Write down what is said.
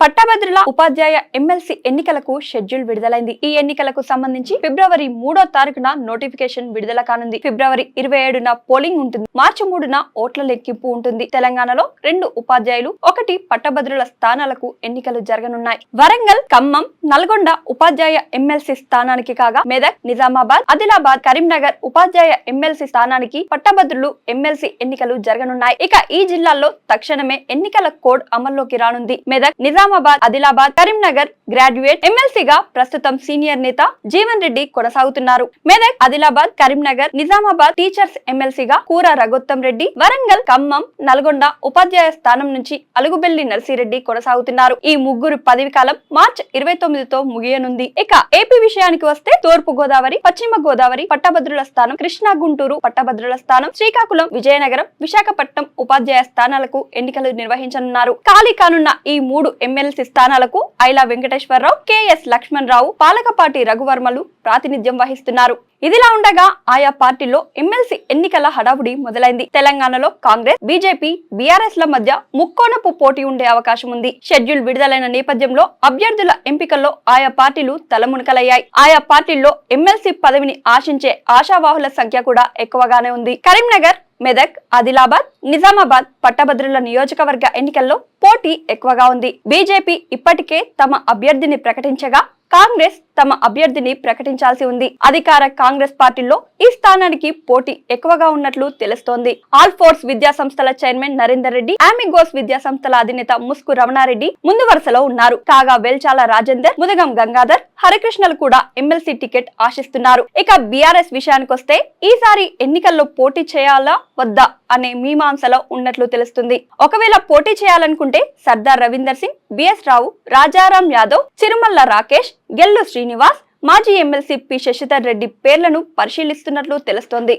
పట్టభద్రుల ఉపాధ్యాయ ఎమ్మెల్సీ ఎన్నికలకు షెడ్యూల్ విడుదలైంది. ఈ ఎన్నికలకు సంబంధించి ఫిబ్రవరి మూడో తారీఖున నోటిఫికేషన్ విడుదల కానుంది. ఫిబ్రవరి ఇరవై ఏడున పోలింగ్ ఉంటుంది. మార్చి మూడున ఓట్ల లెక్కింపు ఉంటుంది. తెలంగాణలో రెండు ఉపాధ్యాయులు ఒకటి పట్టభద్రుల స్థానాలకు ఎన్నికలు జరగనున్నాయి. వరంగల్ ఖమ్మం నల్గొండ ఉపాధ్యాయ ఎమ్మెల్సీ స్థానానికి కాగా మెదక్ నిజామాబాద్ ఆదిలాబాద్ కరీంనగర్ ఉపాధ్యాయ ఎమ్మెల్సీ స్థానానికి పట్టభద్రులు ఎమ్మెల్సీ ఎన్నికలు జరగనున్నాయి. ఇక ఈ జిల్లాల్లో తక్షణమే ఎన్నికల కోడ్ అమల్లోకి రానుంది. మెదక్ నిజామాబాద్ ఆదిలాబాద్ కరీంనగర్ గ్రాడ్యుయేట్ ఎమ్మెల్సీగా ప్రస్తుతం సీనియర్ నేత జీవన్ రెడ్డి కొనసాగుతున్నారు. మెదక్ ఆదిలాబాద్ కరీంనగర్ నిజామాబాద్ టీచర్స్ ఎమ్మెల్సీగా కూర రఘోత్తం రెడ్డి వరంగల్ ఖమ్మం నల్గొండ ఉపాధ్యాయ స్థానం నుంచి అలుగుబెల్లి నర్సిరెడ్డి కొనసాగుతున్నారు. ఈ ముగ్గురు పదవి కాలం మార్చ్ ఇరవై తొమ్మిదితో ముగియనుంది. ఇక ఏపీ విషయానికి వస్తే తూర్పు గోదావరి పశ్చిమ గోదావరి పట్టభద్రుల స్థానం కృష్ణా గుంటూరు పట్టభద్రుల స్థానం శ్రీకాకుళం విజయనగరం విశాఖపట్నం ఉపాధ్యాయ స్థానాలకు ఎన్నికలు నిర్వహించనున్నారు. ఖాళీ కానున్న ఈ మూడు ఎమ్మెల్సీ స్థానాలకు ఐలా వెంకటేశ్వరరావు కెఎస్ లక్ష్మణరావు పాలకపాటి రఘువర్మలు ప్రాతినిధ్యం వహిస్తున్నారు. ఇదిలా ఉండగా ఆయా పార్టీలో ఎమ్మెల్సీ ఎన్నికల హడావుడి మొదలైంది. తెలంగాణలో కాంగ్రెస్ బీజేపీ బీఆర్ఎస్ ల మధ్య ముక్కోనపు పోటీ ఉండే అవకాశం ఉంది. షెడ్యూల్ విడుదలైన నేపథ్యంలో అభ్యర్థుల ఎంపికల్లో ఆయా పార్టీలు తలమునకలయ్యాయి. ఆయా పార్టీల్లో ఎమ్మెల్సీ పదవిని ఆశించే ఆశావాహుల సంఖ్య కూడా ఎక్కువగానే ఉంది. కరీంనగర్ మెదక్ ఆదిలాబాద్ నిజామాబాద్ పట్టభద్రుల నియోజకవర్గ ఎన్నికల్లో పోటీ ఎక్కువగా ఉంది. బీజేపీ ఇప్పటికే తమ అభ్యర్థిని ప్రకటించగా కాంగ్రెస్ తమ అభ్యర్థిని ప్రకటించాల్సి ఉంది. అధికార కాంగ్రెస్ పార్టీలో ఈ స్థానానికి పోటీ ఎక్కువగా ఉన్నట్లు తెలుస్తోంది. ఆల్ ఫోర్స్ విద్యా సంస్థల చైర్మన్ నరేందర్ రెడ్డి ఆమిగోస్ విద్యా సంస్థల అధినేత ముస్కు రమణారెడ్డి ముందు వరుసలో ఉన్నారు. కాగా వెల్చాల రాజేందర్ ముదగం గంగాధర్ హరికృష్ణలు కూడా ఎమ్మెల్సీ టికెట్ ఆశిస్తున్నారు. ఇక బీఆర్ఎస్ విషయానికొస్తే ఈసారి ఎన్నికల్లో పోటీ చేయాలా వద్దా అనే మీమాంసలో ఉన్నట్లు తెలుస్తుంది. ఒకవేళ పోటీ చేయాలనుకుంటే సర్దార్ రవీందర్ సింగ్ బిఎస్ రావు రాజారాం యాదవ్ చిరుమల్ల రాకేష్ గెల్లు శ్రీ శ్రీనివాస్ మాజీ ఎమ్మెల్సీ పి. శశిధర్ రెడ్డి పేర్లను పరిశీలిస్తున్నట్లు తెలుస్తోంది.